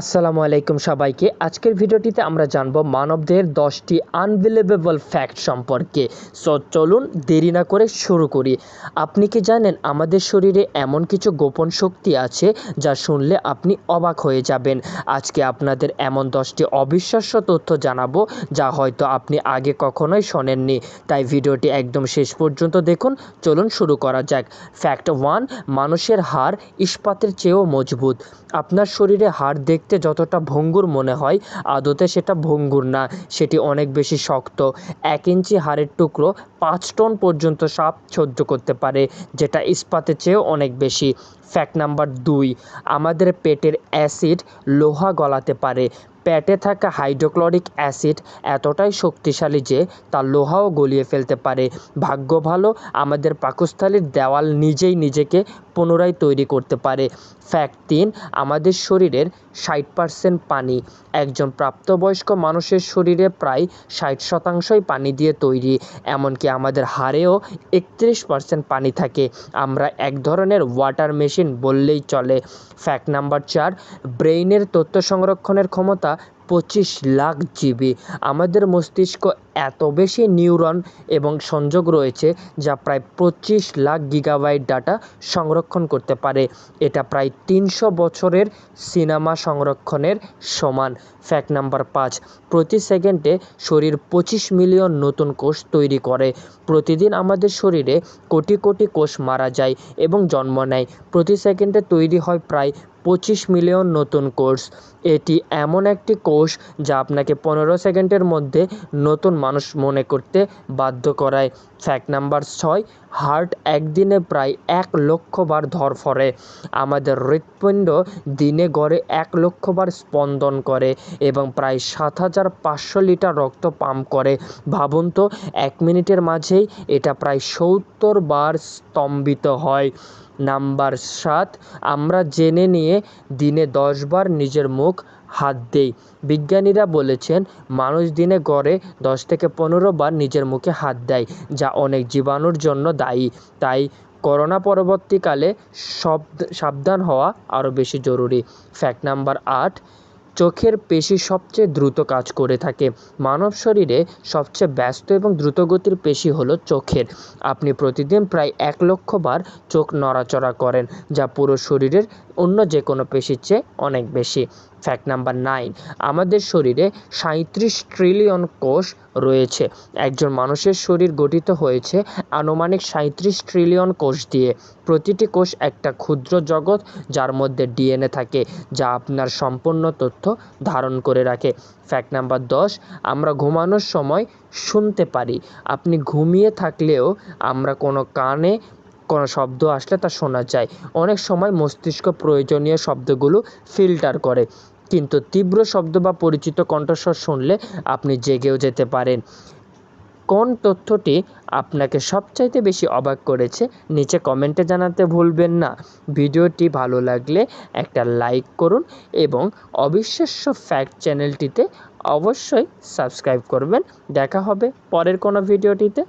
আসসালামু আলাইকুম সবাইকে। আজকের ভিডিওটিতে আমরা জানব মানবদেহের দশটি আনবিলিভেবল ফ্যাক্ট সম্পর্কে। সো চলুন দেরি না করে শুরু করি। আপনি কি জানেন আমাদের শরীরে এমন কিছু গোপন শক্তি আছে যা শুনলে আপনি অবাক হয়ে যাবেন? আজকে আপনাদের এমন দশটি অবিশ্বাস্য তথ্য জানাব যা হয়তো আপনি আগে কখনোই শোনেননি। তাই ভিডিওটি একদম শেষ পর্যন্ত দেখুন। চলুন শুরু করা যাক। ফ্যাক্ট ওয়ান মানুষের হাড় ইস্পাতের চেয়েও মজবুত। আপনার শরীরে হাড় দেখতে যতটা ভঙ্গুর মনে হয়, আদতে সেটা ভঙ্গুর না, সেটি অনেক বেশি শক্ত। এক ইঞ্চি হাড়ের টুকরো পাঁচ টন পর্যন্ত সাপ সহ্য করতে পারে, যেটা ইস্পাতের চেয়েও অনেক বেশি। ফ্যাক্ট নাম্বার দুই, আমাদের পেটের অ্যাসিড লোহা গলাতে পারে। পেটে থাকা হাইড্রোক্লোরিক অ্যাসিড এতটাই শক্তিশালী যে তা লোহাও গলিয়ে ফেলতে পারে। ভাগ্য ভালো, আমাদের পাকস্থলীর দেওয়াল নিজেই নিজেকে পুনরায় তৈরি করতে পারে। ফ্যাক্ট তিন, আমাদের শরীরের ষাট পার্সেন্ট পানি। একজন প্রাপ্তবয়স্ক মানুষের শরীরে প্রায় ষাট শতাংশই পানি দিয়ে তৈরি, এমনকি আমাদের হাড়েও একত্রিশ পার্সেন্ট পানি থাকে। আমরা এক ধরনের ওয়াটার মেশিন বললেই চলে। ফ্যাক্ট নাম্বার চার, ব্রেইনের তথ্য সংরক্ষণের ক্ষমতা পঁচিশ লাখ জিবি। আমাদের মস্তিষ্ক এত বেশি নিউরন এবং সংযোগ রয়েছে যা প্রায় পঁচিশ লাখ গিগাবাইট ডাটা সংরক্ষণ করতে পারে। এটা প্রায় তিনশো বছরের সিনেমা সংরক্ষণের সমান। ফ্যাক্ট নাম্বার পাঁচ, প্রতি সেকেন্ডে শরীর পঁচিশ মিলিয়ন নতুন কোষ তৈরি করে। প্রতিদিন আমাদের শরীরে কোটি কোটি কোষ মারা যায় এবং জন্ম নেয়। প্রতি সেকেন্ডে তৈরি হয় প্রায় পঁচিশ মিলিয়ন নতুন কোর্স। এটি এমন একটি কোর্স যা আপনাকে পনেরো সেকেন্ডের মধ্যে নতুন মানুষ মনে করতে বাধ্য করায়। ফ্যাক্ট নাম্বার ছয় হার্ট একদিনে প্রায় এক লক্ষ বার ধরফরে আমাদের হৃৎপিণ্ড দিনে গড়ে এক লক্ষ বার স্পন্দন করে এবং প্রায় সাত হাজার পাঁচশো লিটার রক্ত পাম্প করে। ভাবুন তো, এক মিনিটের মাঝেই এটা প্রায় সত্তর বার স্তম্ভিত হয়। নাম্বার সাত, আমরা জেনে নিয়ে দিনে দশ বার নিজের মুখ হাত দেই। বিজ্ঞানীরা বলেছেন, মানুষ দিনে গড়ে দশ থেকে পনেরো বার নিজের মুখে হাত দেয়, যা অনেক জীবাণুর জন্য দায়ী। তাই করোনা পরবর্তীকালে সব সাবধান হওয়া আরও বেশি জরুরি। ফ্যাক্ট নাম্বার আট চোখের পেশি সবচেয়ে দ্রুত কাজ করে থাকে। মানব শরীরে সবচেয়ে ব্যস্ত এবং দ্রুতগতির পেশি হলো চোখের। আপনি প্রতিদিন প্রায় এক লক্ষ বার চোখ নড়াচড়া করেন, যা পুরো শরীরের অন্য যে কোনো পেশির চেয়ে অনেক বেশি। ফ্যাক্ট নাম্বার নাইন আমাদের শরীরে সাঁইত্রিশ ট্রিলিয়ন কোষ রয়েছে। একজন মানুষের শরীর গঠিত হয়েছে আনুমানিক সাঁত্রিশ ট্রিলিয়ন কোষ দিয়ে। প্রতিটি কোষ একটা ক্ষুদ্র জগৎ যার মধ্যে ডিএনএ থাকে, যা আপনার সম্পূর্ণ তথ্য ধারণ করে রাখে। ফ্যাক্ট নাম্বার দশ, আমরা ঘুমানোর সময় শুনতে পারি। আপনি ঘুমিয়ে থাকলেও আমরা কোনো কানে কোনো শব্দ আসলে তা শোনা যায়। অনেক সময় মস্তিষ্ক প্রয়োজনীয় শব্দগুলো ফিল্টার করে। কিন্তু তীব্র শব্দ বা পরিচিত কণ্ঠস্বর শুনলে আপনি জেগেও যেতে পারেন। কোন তথ্যটি আপনাকে সবচাইতে বেশি অবাক করেছে, নিচে কমেন্টে জানাতে ভুলবেন না। ভিডিওটি ভালো লাগলে একটা লাইক করুন এবং অবিশ্বাস্য ফ্যাক্ট চ্যানেলটিতে অবশ্যই সাবস্ক্রাইব করবেন। দেখা হবে পরের কোনো ভিডিওটিতে।